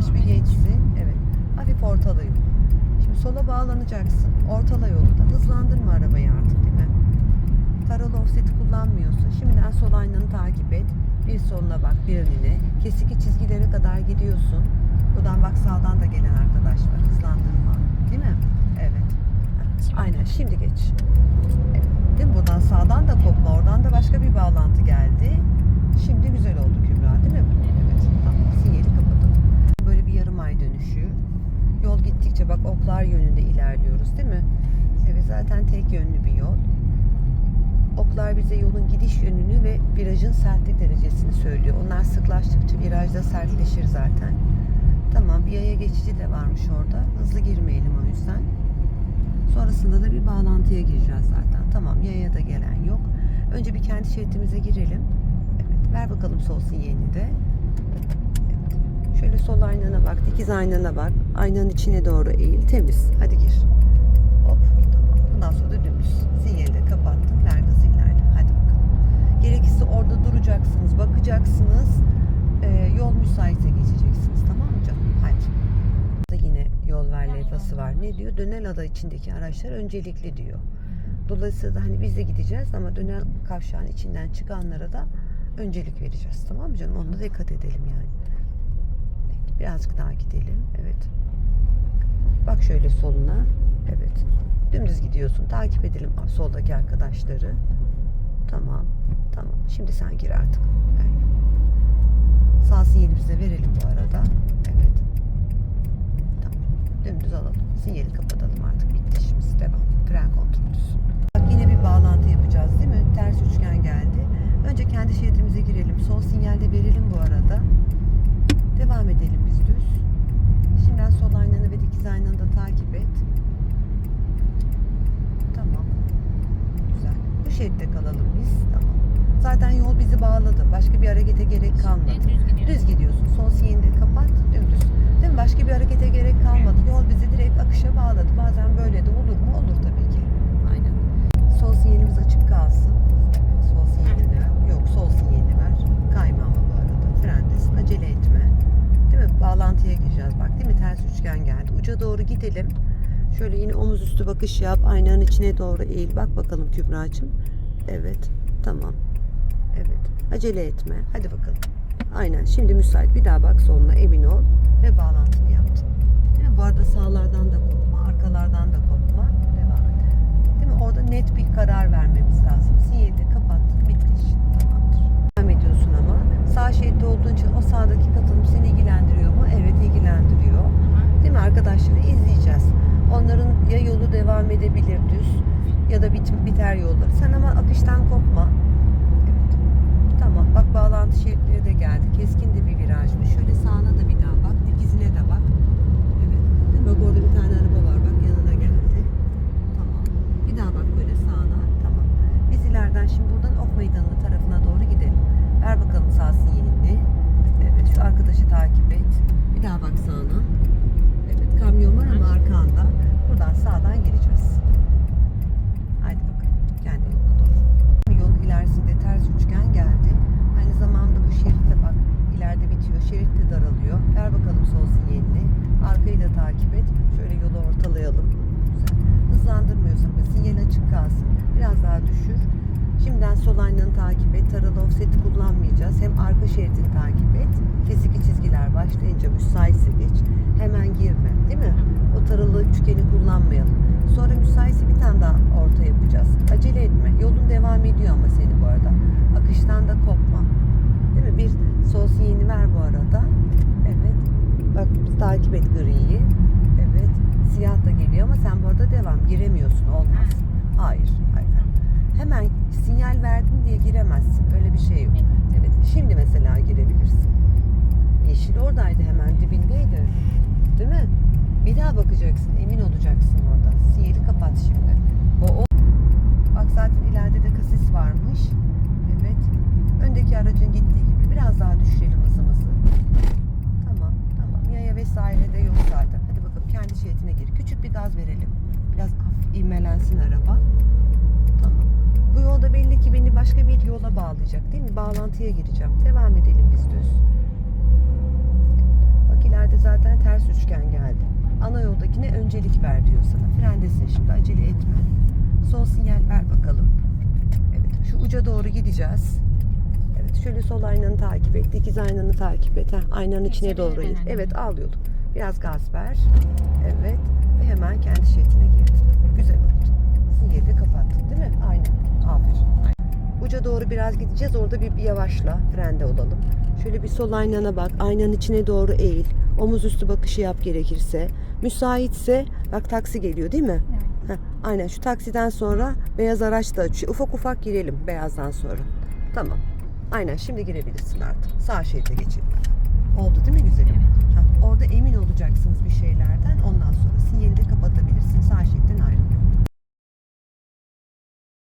viraj bir geçsin. Evet. Hafif ortala yol. Şimdi sola bağlanacaksın. Ortala yolu da. Hızlandırma arabayı artık değil mi? Taralı offset'i kullanmıyorsun. Şimdiden sol aynanı takip et. Bir soluna bak, bir önüne. Kesiki çizgilere kadar gidiyorsun. Buradan bak sağdan da gelen arkadaş var. Hızlandırma. Değil mi? Evet. Şimdi. Aynen. Şimdi geç. Evet. Değil mi? Buradan sağdan da kopma. Oradan da başka bir bağlantı geldi. Şimdi güzel oldu Kübra değil mi? Evet. Tamam. Sinyali kapatalım. Böyle bir yarım ay dönüşü. Yol gittikçe bak oklar yönünde ilerliyoruz değil mi? Evet zaten tek yönlü bir yol. Oklar bize yolun gidiş yönünü ve virajın sertlik derecesini söylüyor. Onlar sıklaştıkça virajda sertleşir zaten. Tamam bir yaya geçici de varmış orada. Hızlı girmeyelim o yüzden. Sonrasında da bir bağlantıya gireceğiz zaten. Tamam yaya da gelen yok. Önce bir kendi şeridimize girelim. Evet ver bakalım sol sinyalini de. Şöyle sol aynana bak, dikiz aynana bak. Aynanın içine doğru eğil, temiz. Hadi gir. Hop, tamam. Bundan sonra da dümdüz. Sinyali de kapattım, ver gazı ilerle. Hadi bakalım. Gerekirse orada duracaksınız, bakacaksınız. Ee, yol müsaitse geçeceksiniz, tamam mı canım? Hadi. Da yine yol ver levhası var. Ne diyor? Dönel ada içindeki araçlar öncelikli diyor. Dolayısıyla hani biz de gideceğiz ama dönel kavşağın içinden çıkanlara da öncelik vereceğiz. Tamam mı canım? Ona da dikkat edelim yani. Birazcık daha gidelim. Evet. Bak şöyle soluna. Evet. Dümdüz gidiyorsun. Takip edelim soldaki arkadaşları. Tamam. Tamam. Şimdi sen gir artık. Evet. Sağ sinyalimizi verelim bu arada. Evet. Tamam. Dümdüz alalım. Sinyali kapatalım artık. Bitti işimiz. Devam. Fren kontrolüsü. Bak yine bir bağlantı yapacağız değil mi? Ters üçgen geldi. Önce kendi şeridimize girelim. Sol sinyalde verelim bu arada. Devam edelim biz düz. Şimdiden sol aynanı ve dikiz aynanı da takip et. Tamam. Güzel. Bu kalalım biz. Tamam. Zaten yol bizi bağladı. Başka bir harekete gerek kalmadı. Düz gidiyoruz. Düz gidiyorsun. Sol sinyalini kapat. Dümdüz. Değil mi? Başka bir harekete gerek kalmadı. Yol bizi direkt akışa bağladı. Bazen böyle de olur mu? Olur tabii ki. Aynen. Sol sinyalimiz açık kalsın. Sol sinyalini ver. Yok, sol sinyalini ver. Kayma ama bu arada. Frendesin. Acele etme. Değil mi? Bağlantıya gireceğiz. Bak değil mi? Ters üçgen geldi. Uca doğru gidelim. Şöyle yine omuz üstü bakış yap. Aynanın içine doğru eğil. Bak bakalım Kübra'cığım. Evet. Tamam. Evet. Acele etme. Hadi bakalım. Aynen. Şimdi müsait. Bir daha bak soluna emin ol. Ve bağlantını yaptın. Değil mi? Bu arada sağlardan da kopma. Arkalardan da kopma. Devam et. Değil mi? Orada net bir karar vermemiz lazım. Sinyali de kapattık. Bitti iş. Tamamdır. Devam ediyorsun ama. Sağ şeritte olduğun için o sağdaki katılım seni ilgilendiriyor mu? Evet ilgilendiriyor. Değil mi? Arkadaşları izleyeceğiz. Onların ya yolu devam edebilir düz ya da bit, biter yolları. Sen ama akıştan kopma. Evet. Tamam. Bak bağlantı şeritleri de geldi. Keskin de bir virajmış. Şöyle sağına da bir daha bak. Dikizine de bak. Evet. Değil mi? Bak orada bir tane araba var. Bak yanına geldi. Tamam. Bir daha bak böyle sağına. Tamam. Biz ileriden şimdi buradan ok meydanı tarafına doğru gidelim. Ver bakalım sağ sinyalini. Evet. Şu arkadaşı takip et. Bir daha bak sağına. Evet. Kamyon var ama arkanda. Buradan sağdan gireceğiz. Haydi bakalım. Kendi yoluna doğru. Yolun ilerisinde ters üçgen geldi. Aynı zamanda bu şeritte bak ileride bitiyor. Şerit de daralıyor. Ver bakalım sol sinyalini. Arkayı da takip et. Şöyle yolu ortalayalım. Güzel. Hızlandırmıyorsun. Bak, Sinyal açık kalsın. Biraz daha düşür. Şimdiden sol aynanı takip et. Taralı offset'i kullanmayacağız. Hem arka şeridini takip et. Kesiki çizgiler başlayınca müsaitse geç. Hemen girme. Değil mi? O taralı üçgeni kullanmayalım. Sonra müsaitse bir tane daha orta yapacağız. Acele etme. Yolun devam ediyor ama senin bu arada. Akıştan da kopma. Değil mi? Bir sol sinyalini ver bu arada. Evet. Bak takip et griyi. Evet. Siyah da geliyor ama sen bu arada devam. Giremiyorsun. Olmaz. Hayır. Hayır. Hemen sinyal verdin diye giremezsin. Öyle bir şey yok. Evet. Şimdi mesela girebilirsin. Yeşil oradaydı hemen dibindeydi. Değil mi? Bir daha bakacaksın. Emin olacaksın orada. Sinyali kapat şimdi. O, o. Bak zaten ileride de kasis varmış. Evet. Öndeki aracın gittiği gibi. Biraz daha düşürelim hızımızı. Tamam. Tamam. Yaya vesaire de yok zaten. Hadi bakalım kendi şeridine gir. Küçük bir gaz verelim. Biraz hafif ivmelensin araba. Tamam. Bu yolda belli ki beni başka bir yola bağlayacak değil mi? Bağlantıya gireceğim. Devam edelim biz düz. Bak Öndekilerde zaten ters üçgen geldi. Ana yoldakine öncelik ver diyor sana. Frendesin şimdi acele etme. Sol sinyal ver bakalım. Evet şu uca doğru gideceğiz. Evet şöyle sol aynanı takip et. Dikiz aynanı takip et. Heh, aynanın içine doğru anne. Evet al yolu. Biraz gaz ver. Evet. Ve hemen kendi şeridine girdin. Güzel oldu. Sinyali de kapattın değil mi? Aynen. Aferin. Biraz gideceğiz. Orada bir, bir yavaşla. Frende olalım. Şöyle bir sol aynana bak. Aynanın içine doğru eğil. Omuz üstü bakışı yap gerekirse. Müsaitse bak taksi geliyor değil mi? Evet. Heh, aynen şu taksiden sonra beyaz araç da açıyor. Ufak ufak girelim beyazdan sonra. Tamam. Aynen şimdi girebilirsin artık. Sağ şeride geçelim. Oldu değil mi güzelim? Evet. Heh, orada emin olacaksınız bir şeylerden. Ondan sonra sinyali de kapatabilirsin. Sağ şeritten ayrılın.